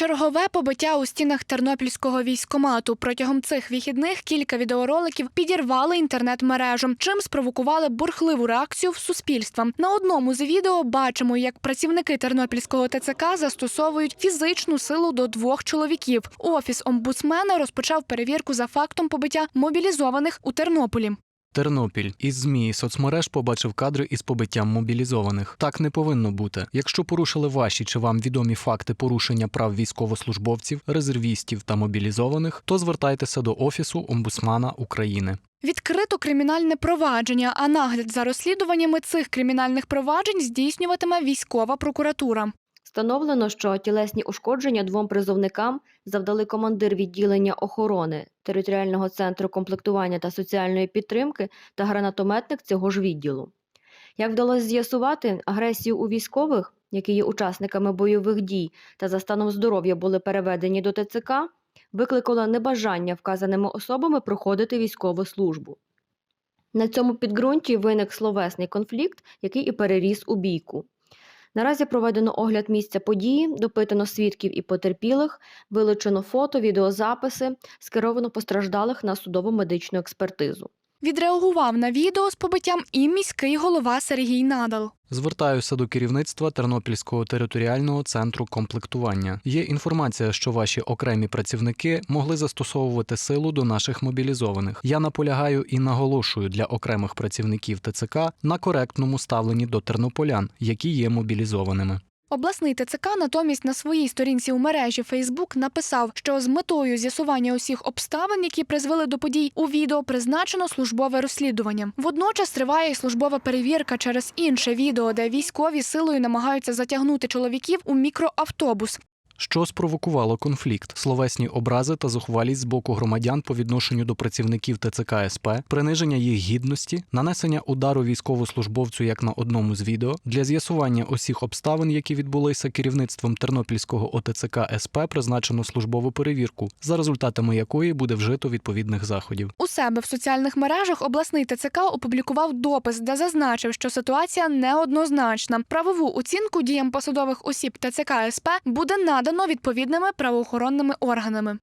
Чергове побиття у стінах тернопільського військомату. Протягом цих вихідних кілька відеороликів підірвали інтернет-мережу, чим спровокували бурхливу реакцію в суспільства. На одному з відео бачимо, як працівники тернопільського ТЦК застосовують фізичну силу до двох чоловіків. Офіс омбудсмена розпочав перевірку за фактом побиття мобілізованих у Тернополі. Тернопіль із ЗМІ соцмереж побачив кадри із побиттям мобілізованих. Так не повинно бути. Якщо порушили ваші чи вам відомі факти порушення прав військовослужбовців, резервістів та мобілізованих, то звертайтеся до офісу омбудсмана України. Відкрито кримінальне провадження, а нагляд за розслідуваннями цих кримінальних проваджень здійснюватиме військова прокуратура. Встановлено, що тілесні ушкодження двом призовникам завдали командир відділення охорони територіального центру комплектування та соціальної підтримки та гранатометник цього ж відділу. Як вдалося з'ясувати, агресію у військових, які є учасниками бойових дій та за станом здоров'я були переведені до ТЦК, викликало небажання вказаними особами проходити військову службу. На цьому підґрунті виник словесний конфлікт, який і переріс у бійку. Наразі проведено огляд місця події, допитано свідків і потерпілих, вилучено фото, відеозаписи, скеровано постраждалих на судово медичну експертизу. Відреагував на відео з побиттям і міський голова Сергій Надал. Звертаюся до керівництва Тернопільського територіального центру комплектування. Є інформація, що ваші окремі працівники могли застосовувати силу до наших мобілізованих. Я наполягаю і наголошую для окремих працівників ТЦК на коректному ставленні до тернополян, які є мобілізованими. Обласний ТЦК натомість на своїй сторінці у мережі Фейсбук написав, що з метою з'ясування усіх обставин, які призвели до подій, у відео призначено службове розслідування. Водночас триває і службова перевірка через інше відео, де військові силою намагаються затягнути чоловіків у мікроавтобус. Що спровокувало конфлікт, словесні образи та зухвалість з боку громадян по відношенню до працівників ТЦК СП, приниження їх гідності, нанесення удару військовослужбовцю, як на одному з відео, для з'ясування усіх обставин, які відбулися керівництвом Тернопільського ОТЦК СП, призначено службову перевірку, за результатами якої буде вжито відповідних заходів. У себе в соціальних мережах обласний ТЦК опублікував допис, де зазначив, що ситуація неоднозначна. Правову оцінку діям посадових осіб ТЦК СП буде надано відповідними правоохоронними органами.